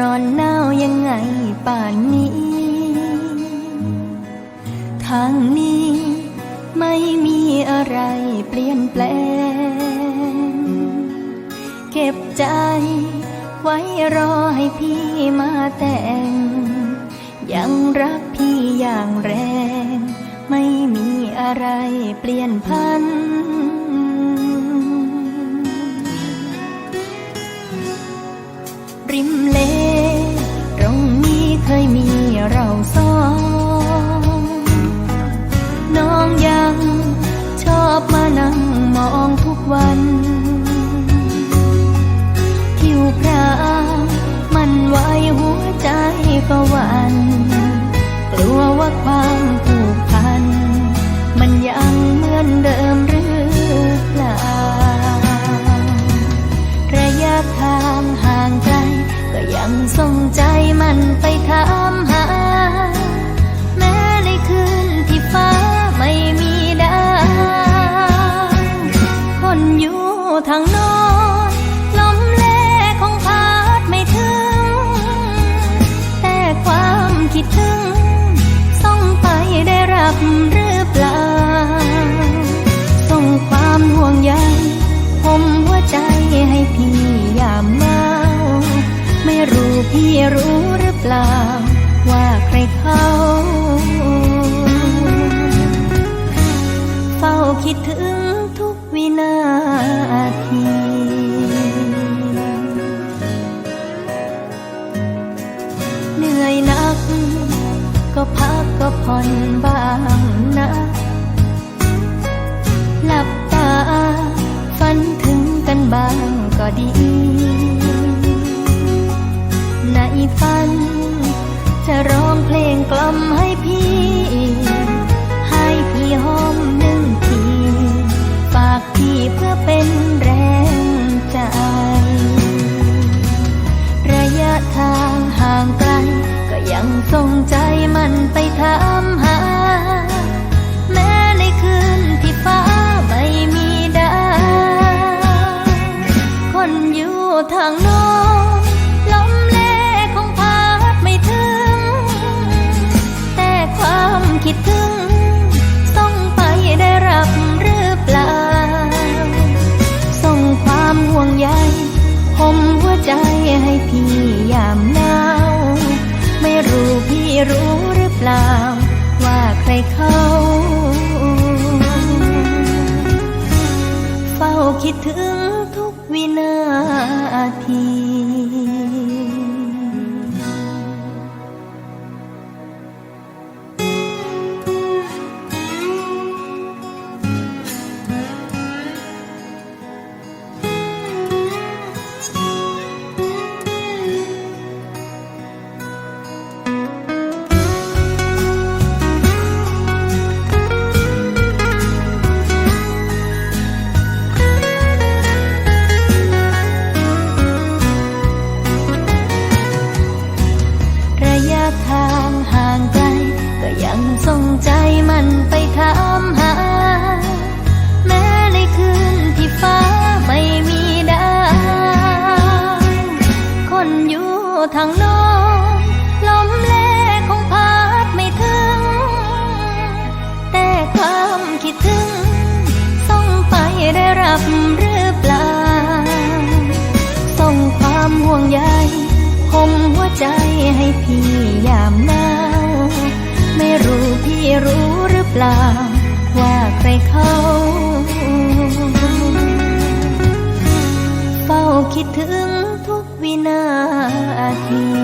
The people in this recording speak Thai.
ร้อนหนาวยังไงป่านนี้ ทางนี้ไม่มีอะไรเปลี่ยนแปลง เก็บใจไว้รอให้พี่มาแต่ง ยังรักพี่อย่างแรง ไม่มีอะไรเปลี่ยนพันริมเล เราสองน้องยังชอบมานั่งมองทุกวันผิวพรางมันไหวหัวใจก็วัน คิดถึงส่งไปได้รับหรือเปล่า ส่งความห่วงใยผมหัวใจให้พี่ยามหนาไม่รู้พี่รู้หรือเปล่า ว่าใครเขาเฝ้าคิดถึงทุกวินาที ก็พักก็ผ่อนบ้างนะ หลับตา ฝันถึงกันบ้างก็ดี ยังทรงใจมันไปถาม รู้พี่รู้หรือเปล่า ว่าใครเขาเฝ้าคิดถึงทุกวินาที ส่งใจมันไปถามหา แม้ในคืนที่ฟ้าไม่มีดาวคนอยู่ทางโน้นลมเล่คงพัดไม่ถึง แต่ความคิดถึง ส่งไปได้รับหรือเปล่า ส่งความห่วงใยผมหัวใจให้พี่ยามหนาวไม่ รู้พี่รู้หรือเปล่า ว่าใครเขาเฝ้าคิดถึงทุกวินาที